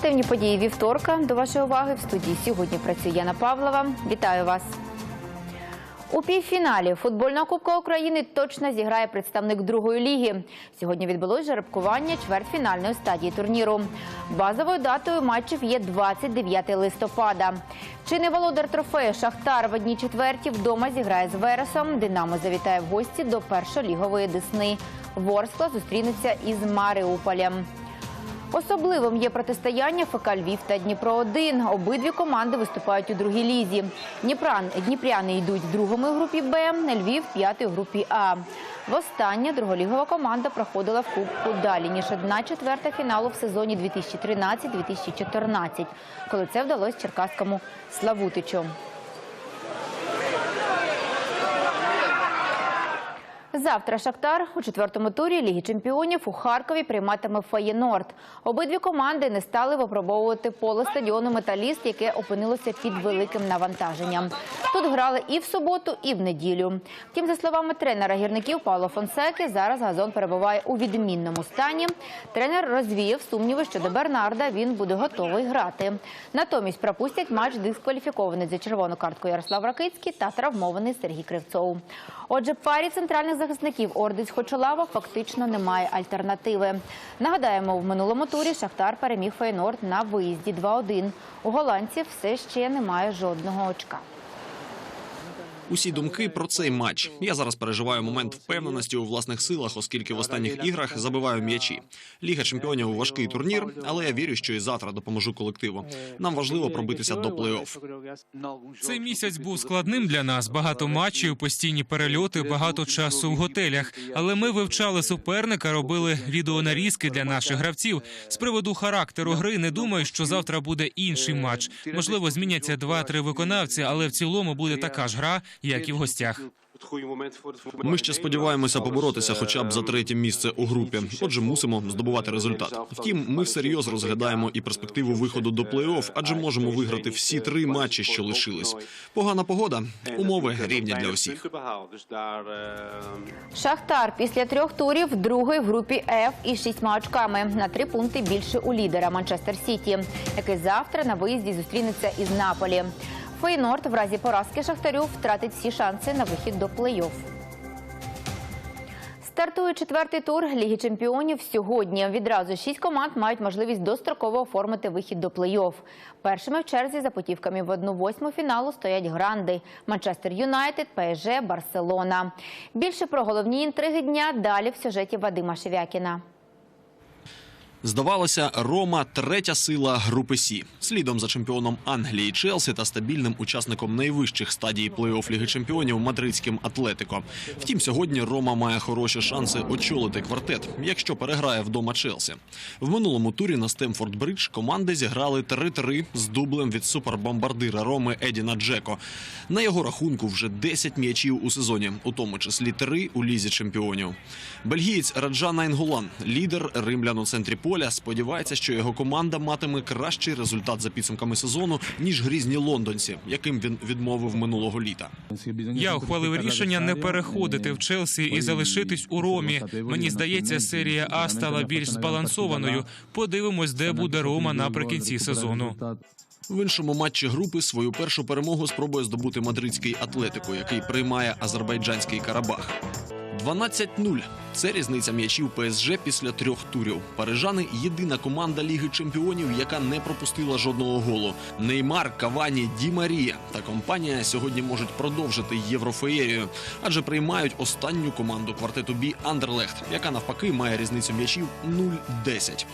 Спортивні події вівторка. До вашої уваги в студії сьогодні працює Яна Павлова. Вітаю вас. У півфіналі футбольного кубка України точно зіграє представник другої ліги. Сьогодні відбулось жеребкування чвертьфінальної стадії турніру. Базовою датою матчів є 29 листопада. Чи не володар трофею Шахтар в одній четверті вдома зіграє з Вересом. Динамо завітає в гості до першолігової Десни. Ворскла зустрінеться із Маріуполем. Особливим є протистояння ФК Львів та Дніпро 1 Обидві команди виступають у другій лізі. Дніпран, Дніпряни йдуть в другому групі Б, Львів п'ятий у групі А. Востаннє друголігова команда проходила в кубку далі ніж одна четверта фіналу в сезоні 2013-2014, коли це вдалося черкаському Славутичу. Завтра Шахтар у четвертому турі Ліги чемпіонів у Харкові прийматиме Фаєнорд. Обидві команди не стали випробовувати поле стадіону Металіст, яке опинилося під великим навантаженням. Тут грали і в суботу, і в неділю. Втім, за словами тренера гірників Павла Фонсеки, зараз газон перебуває у відмінному стані. Тренер розвіяв сумніви щодо Бернарда. Він буде готовий грати. Натомість пропустять матч дискваліфікований за червону картку Ярослав Ракицький та травмований Сергій Кривцов. Отже, парі центральних захисників Ордиць Хочолава фактично немає альтернативи. Нагадаємо, в минулому турі Шахтар переміг Фейнорд на виїзді 2-1. У голландців все ще немає жодного очка. Усі думки про цей матч. Я зараз переживаю момент впевненості у власних силах, оскільки в останніх іграх забиваю м'ячі. Ліга чемпіонів важкий турнір, але я вірю, що і завтра допоможу колективу. Нам важливо пробитися до плей-офф. Цей місяць був складним для нас. Багато матчів, постійні перельоти, багато часу в готелях. Але ми вивчали суперника, робили відеонарізки для наших гравців. З приводу характеру гри не думаю, що завтра буде інший матч. Можливо, зміняться два-три виконавці, але в цілому буде така ж гра, як і в гостях. Ми ще сподіваємося поборотися, хоча б за третє місце у групі. Отже, мусимо здобувати результат. Втім, ми всерйоз розглядаємо і перспективу виходу до плей-офф, адже можемо виграти всі три матчі, що лишились. Погана погода, умови рівні для усіх. Шахтар після трьох турів другий в групі F із шістьма очками на три пункти більше у лідера Манчестер Сіті, який завтра на виїзді зустрінеться із Наполі. Фейнорд в разі поразки Шахтарю втратить всі шанси на вихід до плей-офф. Стартує четвертий тур Ліги чемпіонів сьогодні. Відразу шість команд мають можливість достроково оформити вихід до плей-офф. Першими в черзі за путівками в одну восьму фіналу стоять гранди Манчестер Юнайтед, ПСЖ, Барселона. Більше про головні інтриги дня далі в сюжеті Вадима Шевякіна. Здавалося, Рома третя сила групи Сі. Слідом за чемпіоном Англії Челсі та стабільним учасником найвищих стадій плей-офф Ліги чемпіонів мадридським Атлетико. Втім, сьогодні Рома має хороші шанси очолити квартет, якщо переграє вдома Челсі. В минулому турі на Стемфорд Бридж команди зіграли 3-3 з дублем від супербомбардира Роми Едіна Джеко. На його рахунку вже 10 м'ячів у сезоні, у тому числі 3 у лізі чемпіонів. Бельгієць Раджа Найнгулан, лідер римлян у центрі поля, сподівається, що його команда матиме кращий результат за підсумками сезону ніж грізні лондонці, яким він відмовив минулого літа. Я ухвалив рішення не переходити в Челсі і залишитись у Ромі. Мені здається, серія А стала більш збалансованою. Подивимось, де буде Рома наприкінці сезону. В іншому матчі групи свою першу перемогу спробує здобути мадридський атлетико, який приймає азербайджанський Карабах. 12-0 – це різниця м'ячів ПСЖ після трьох турів. Парижани – єдина команда Ліги чемпіонів, яка не пропустила жодного голу. Неймар, Кавані, Ді Марія та компанія сьогодні можуть продовжити єврофеєрію, адже приймають останню команду квартету Бі Андерлехт, яка навпаки має різницю м'ячів 0-10.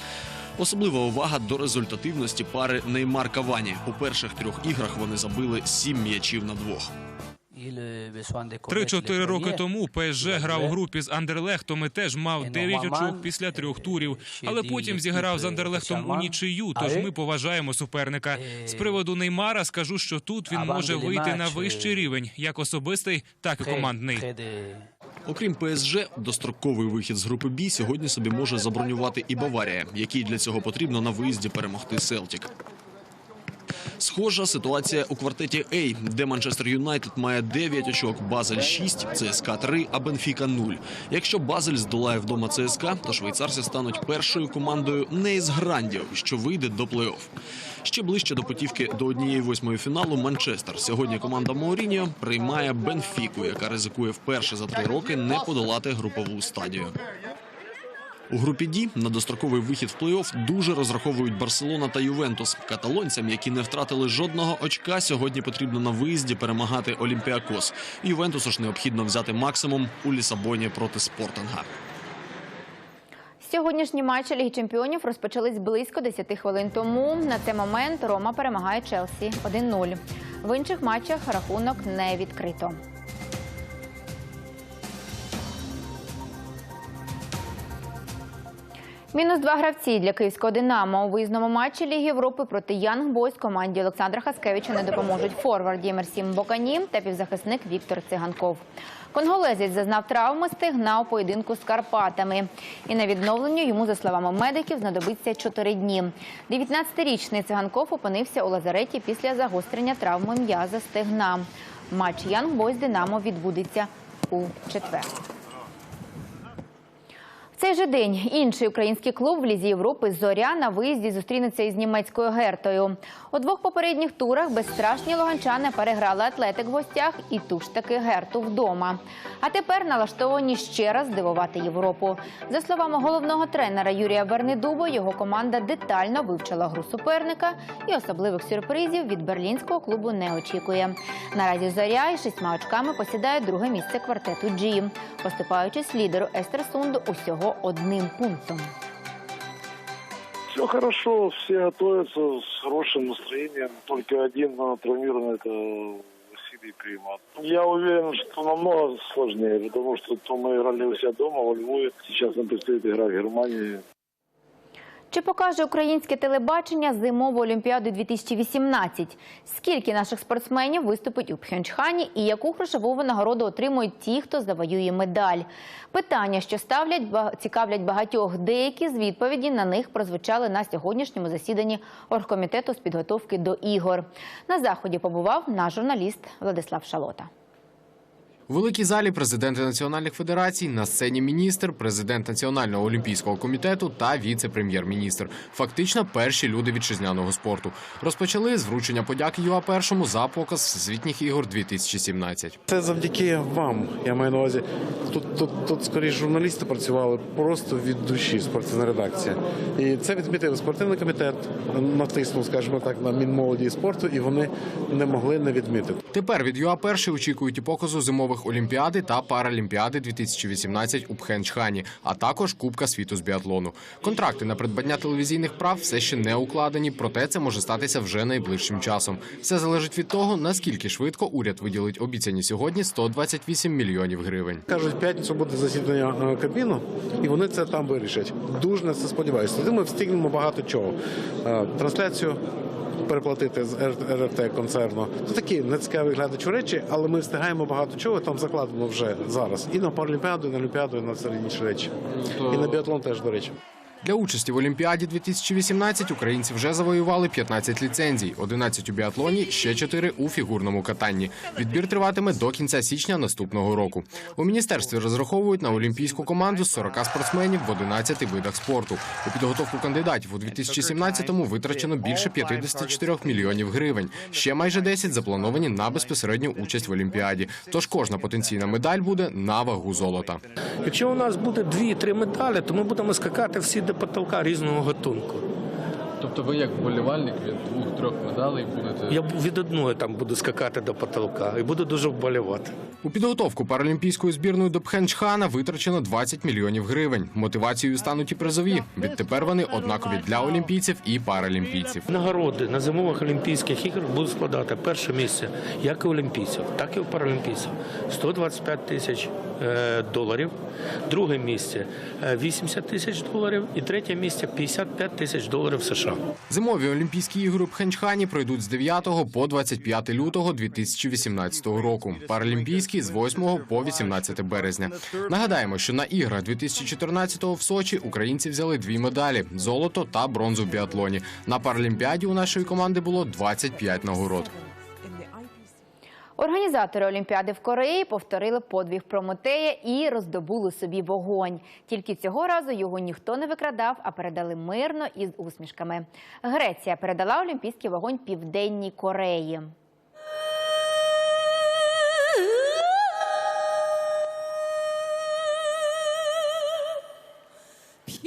Особлива увага до результативності пари Неймар Кавані. У перших трьох іграх вони забили сім м'ячів на двох. Три-чотири роки тому ПСЖ грав у групі з Андерлехтом і теж мав 9 очок після трьох турів. Але потім зіграв з Андерлехтом у нічию. Тож ми поважаємо суперника. З приводу Неймара скажу, що тут він може вийти на вищий рівень, як особистий, так і командний. Окрім ПСЖ, достроковий вихід з групи Бі сьогодні собі може забронювати і Баварія, якій для цього потрібно на виїзді перемогти Селтік. Схожа ситуація у квартеті А, де Манчестер Юнайтед має 9 очок, Базель 6, ЦСКА 3, а Бенфіка 0. Якщо Базель здолає вдома ЦСКА, то швейцарці стануть першою командою не із грандів, що вийде до плей-офф. Ще ближче до путівки до однієї восьмої фіналу Манчестер. Сьогодні команда Мауріньо приймає Бенфіку, яка ризикує вперше за три роки не подолати групову стадію. У групі Ді на достроковий вихід в плей-офф дуже розраховують Барселона та Ювентус. Каталонцям, які не втратили жодного очка, сьогодні потрібно на виїзді перемагати Олімпіакос. Ювентусу ж необхідно взяти максимум у Лісабоні проти Спортинга. Сьогоднішні матчі Ліги Чемпіонів розпочались близько 10 хвилин тому. На цей момент Рома перемагає Челсі 1-0. В інших матчах рахунок не відкрито. Мінус два гравці для київського Динамо у виїзному матчі Ліги Європи проти Янг Бойс команді Олександра Хаскевича не допоможуть форвард Ємерсім Бокані та півзахисник Віктор Циганков. Конголезець зазнав травми стигна у поєдинку з Карпатами. І на відновлення йому, за словами медиків, знадобиться 4 дні. 19-річний циганков опинився у лазареті після загострення травми м'яза стегна. Матч Янг Бойс Динамо відбудеться у четвер. Цей же день інший український клуб в Лізі Європи Зоря на виїзді зустрінеться із німецькою Гертою. У двох попередніх турах безстрашні луганчани переграли атлетик в гостях і ту ж таки Герту вдома. А тепер налаштовані ще раз здивувати Європу. За словами головного тренера Юрія Вернедуба, його команда детально вивчила гру суперника і особливих сюрпризів від берлінського клубу не очікує. Наразі зоря із шістьма очками посідає друге місце квартету G, поступаючись лідеру Естерсунду усього одним пунктом. Все хорошо, все готовятся с хорошим настроением. Только один э, травмированный это Василий Примат. Я уверен, что намного сложнее, потому что то мы играли у себя дома, во Львове. Сейчас нам предстоит игра в Германии. Чи покаже українське телебачення зимову олімпіаду 2018? Скільки наших спортсменів виступить у Пхьончхані і яку грошову винагороду отримують ті, хто завоює медаль? Питання, що ставлять, цікавлять багатьох. Деякі з відповіді на них прозвучали на сьогоднішньому засіданні оргкомітету з підготовки до ігор. На заході побував наш журналіст Владислав Шалота. У великій залі президенти національних федерацій, на сцені міністр, президент Національного олімпійського комітету та віце-прем'єр-міністр. Фактично перші люди вітчизняного спорту. Розпочали з вручення подяки ЮА першому за показ всесвітніх ігор 2017. Це завдяки вам. Я маю на увазі. Тут, тут, тут скоріше журналісти працювали просто від душі, спортивна редакція. І це відмітив спортивний комітет, натиснув, скажімо так, на Мінмолоді і спорту, і вони не могли не відмітити. Тепер від ЮА перший очікують і показу зимових олімпіади та паралімпіади 2018 у Пхенчхані, а також Кубка світу з біатлону. Контракти на придбання телевізійних прав все ще не укладені, проте це може статися вже найближчим часом. Все залежить від того, наскільки швидко уряд виділить обіцяні сьогодні 128 мільйонів гривень. Кажуть, в п'ятницю буде засідання е, Кабміну, і вони це там вирішать. Дуже на це сподіваюся. Ми встигнемо багато чого. Е, Трансляцію. Переплатити з РРТ концерну це такі нецікаві глядачі речі, але ми встигаємо багато чого. Там закладено вже зараз. І на Паралімпіаду, і на Олімпіаду, і на інші речі. І на біатлон теж до речі. Для участі в Олімпіаді 2018 українці вже завоювали 15 ліцензій, 11 у біатлоні, ще 4 у фігурному катанні. Відбір триватиме до кінця січня наступного року. У міністерстві розраховують на олімпійську команду з 40 спортсменів в 11 видах спорту. У підготовку кандидатів у 2017-му витрачено більше 54 мільйонів гривень. Ще майже 10 заплановані на безпосередню участь в Олімпіаді. Тож кожна потенційна медаль буде на вагу золота. Якщо у нас буде дві-три медалі, то ми будемо скакати всі до потолка різного гатунку. Тобто ви як вболівальник від двох-трьох медалей будете Я від одної там буду скакати до потолка і буду дуже вболівати. У підготовку паралімпійської збірної до Пхенчхана витрачено 20 мільйонів гривень. Мотивацією стануть і призові. Відтепер вони однакові для олімпійців і паралімпійців. Нагороди на зимових Олімпійських іграх будуть складати перше місце як і у олімпійців, так і у паралімпійців. 125 тисяч е, доларів, друге місце е, 80 тисяч доларів і третє місце 55 тисяч доларів США. Зимові Олімпійські ігри в Пхенчхані пройдуть з 9 по 25 лютого 2018 року. Паралімпійські з 8 по 18 березня. Нагадаємо, що на іграх 2014-го в Сочі українці взяли дві медалі: золото та бронзу в біатлоні. На паралімпіаді у нашої команди було 25 нагород. Організатори Олімпіади в Кореї повторили подвиг Прометея і роздобули собі вогонь. Тільки цього разу його ніхто не викрадав, а передали мирно і з усмішками. Греція передала олімпійський вогонь Південній Кореї.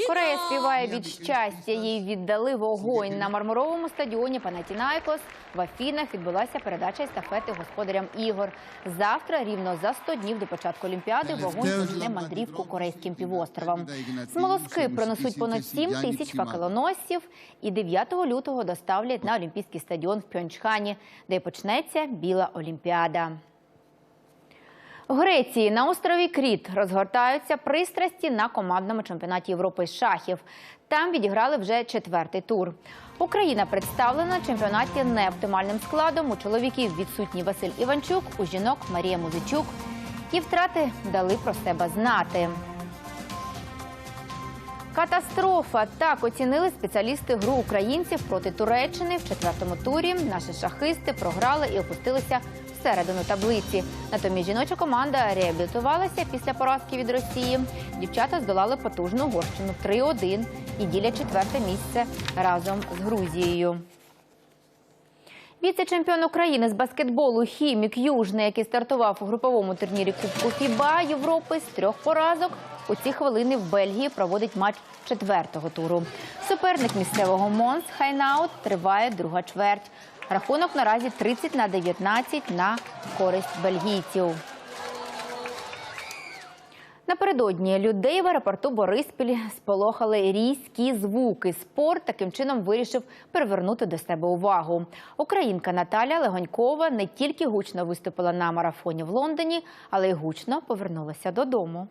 Корея співає від щастя. Їй віддали вогонь на мармуровому стадіоні Панатінайкос. В Афінах відбулася передача естафети господарям ігор. Завтра, рівно за 100 днів до початку Олімпіади, вогонь почне мандрівку корейським півостровом. Смолоски принесуть понад 7 тисяч факелоносців і 9 лютого доставлять на Олімпійський стадіон в Пьончхані, де почнеться Біла Олімпіада. У Греції на острові Кріт розгортаються пристрасті на командному чемпіонаті Європи з шахів. Там відіграли вже четвертий тур. Україна представлена на чемпіонаті неоптимальним складом. У чоловіків відсутній Василь Іванчук, у жінок Марія Музичук. І втрати дали про себе знати. Катастрофа так оцінили спеціалісти гру українців проти Туреччини в четвертому турі. Наші шахисти програли і опустилися всередину таблиці. Натомість жіноча команда реабілітувалася після поразки від Росії. Дівчата здолали потужну Угорщину 3-1 і ділять четверте місце разом з Грузією. Віце-чемпіон України з баскетболу Хімік Южний, який стартував у груповому турнірі Кубку ФІБА Європи з трьох поразок, у ці хвилини в Бельгії проводить матч четвертого туру. Суперник місцевого Монс Хайнаут триває друга чверть. Рахунок наразі 30 на 19 на користь бельгійців. Напередодні людей в аеропорту Бориспіль сполохали різкі звуки. Спорт таким чином вирішив привернути до себе увагу. Українка Наталя Легонькова не тільки гучно виступила на марафоні в Лондоні, але й гучно повернулася додому.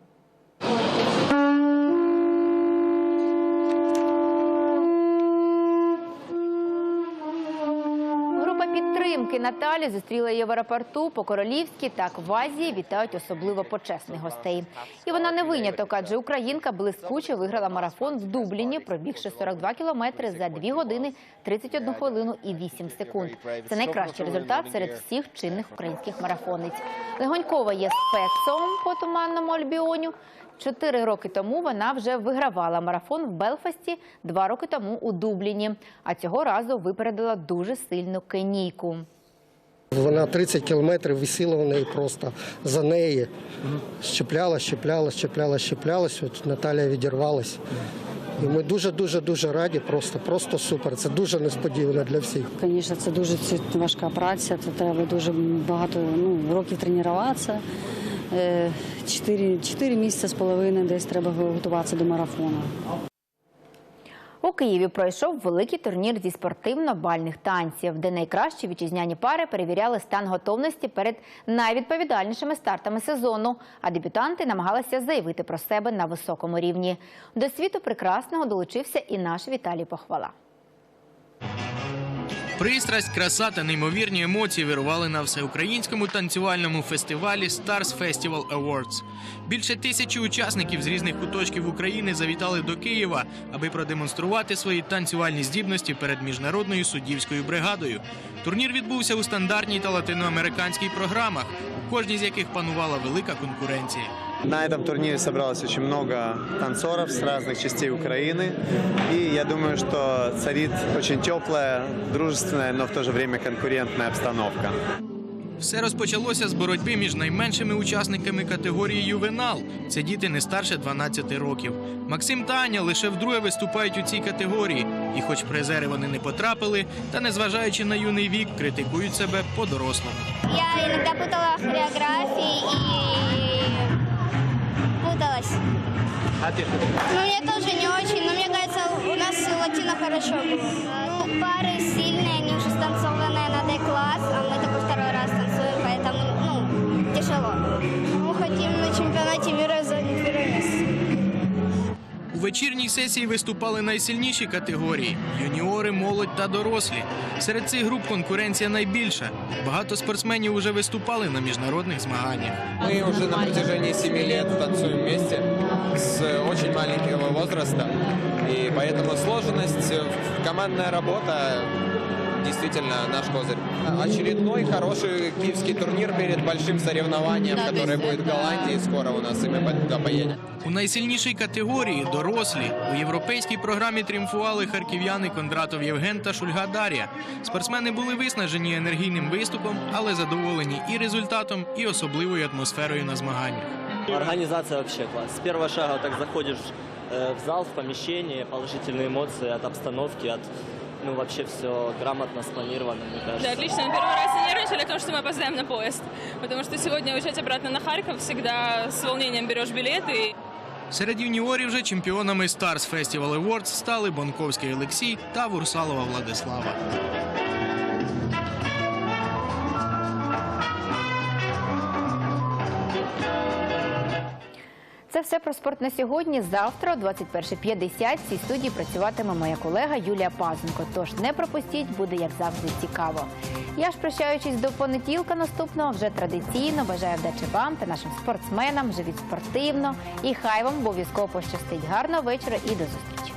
Наталі зустріла її в аеропорту по-королівськи. Так в Азії вітають особливо почесних гостей. І вона не виняток, адже українка блискуче виграла марафон в Дубліні, пробігши 42 кілометри за 2 години 31 хвилину і 8 секунд. Це найкращий результат серед всіх чинних українських марафонниць. Легонькова є спецом по туманному Альбіоню. Чотири роки тому вона вже вигравала марафон в Белфасті, два роки тому у Дубліні. А цього разу випередила дуже сильну кенійку. Вона 30 кілометрів висіла у неї просто за неї. Щеплялась, щеплялась, щеплялась, щеплялась. От Наталія відірвалась. І ми дуже, дуже, дуже раді. Просто, просто супер. Це дуже несподівано для всіх. Звісно, це дуже важка праця. Це треба дуже багато ну, років тренуватися. Е, чотири місяці з половиною десь треба готуватися до марафону. У Києві пройшов великий турнір зі спортивно-бальних танців, де найкращі вітчизняні пари перевіряли стан готовності перед найвідповідальнішими стартами сезону. А дебютанти намагалися заявити про себе на високому рівні. До світу прекрасного долучився і наш Віталій Похвала. Пристрасть, краса та неймовірні емоції вирували на всеукраїнському танцювальному фестивалі Stars Festival Awards. Більше тисячі учасників з різних куточків України завітали до Києва, аби продемонструвати свої танцювальні здібності перед міжнародною суддівською бригадою. Турнір відбувся у стандартній та латиноамериканській програмах, у кожній з яких панувала велика конкуренція. На этом турнире собралось очень много танцоров с разных частей Украины. И я думаю, что царит очень теплая, дружественная, но в то же время конкурентная обстановка. Все розпочалося з боротьби між найменшими учасниками категорії ювенал. Це діти не старше 12 років. Максим та Аня лише вдруге виступають у цій категорії. І, хоч в призери вони не потрапили, та незважаючи на юний вік, критикують себе по-дорослому. Я иногда путала хореографии и путалась. А ты Ну, мне тоже не очень, но мне кажется, у нас латино хорошо было. Ну, пары сильные, они уже станцованные на D-класс, а мы только второй раз танцуем, поэтому, ну, тяжело. Мы хотим на чемпионате мира занять первое место. У вечірній сесії виступали найсильніші категорії юніори, молодь та дорослі. Серед цих груп конкуренція найбільша. Багато спортсменів уже виступали на міжнародних змаганнях. Мы уже на протяжении 7 лет танцуем вместе с очень маленького возраста. И поэтому сложность, э, командная работа действительно наш козырь. Очередной хороший киевский турнир перед большим соревнованием, которое будет в Голландии скоро у нас, и мы туда поедем. У найсильнішій категорії дорослі у європейській програмі тріумфували харків'яни Кондратов Євген та Шульга Дар'я. Спортсмени були виснажені енергійним виступом, але задоволені і результатом, і особливою атмосферою на змаганнях. Организация вообще класс. С первого шага вот так заходишь э, в зал, в помещение, положительные эмоции от обстановки, от ну вообще все грамотно спланировано, мне кажется. Да, отлично. Мы первый раз не нервничали, потому что мы опоздаем на поезд. Потому что сегодня уезжать обратно на Харьков всегда с волнением берешь билеты. Серед юніорів же чемпіонами Stars Festival Awards стали Бонковський Олексій та Вурсалова Владислава. Це все про спорт на сьогодні. Завтра о 21.50 в цій студії працюватиме моя колега Юлія Пазенко. Тож не пропустіть, буде як завжди цікаво. Я ж прощаючись до понеділка наступного, вже традиційно бажаю вдачі вам та нашим спортсменам. Живіть спортивно і хай вам обов'язково пощастить. Гарного вечора і до зустрічі.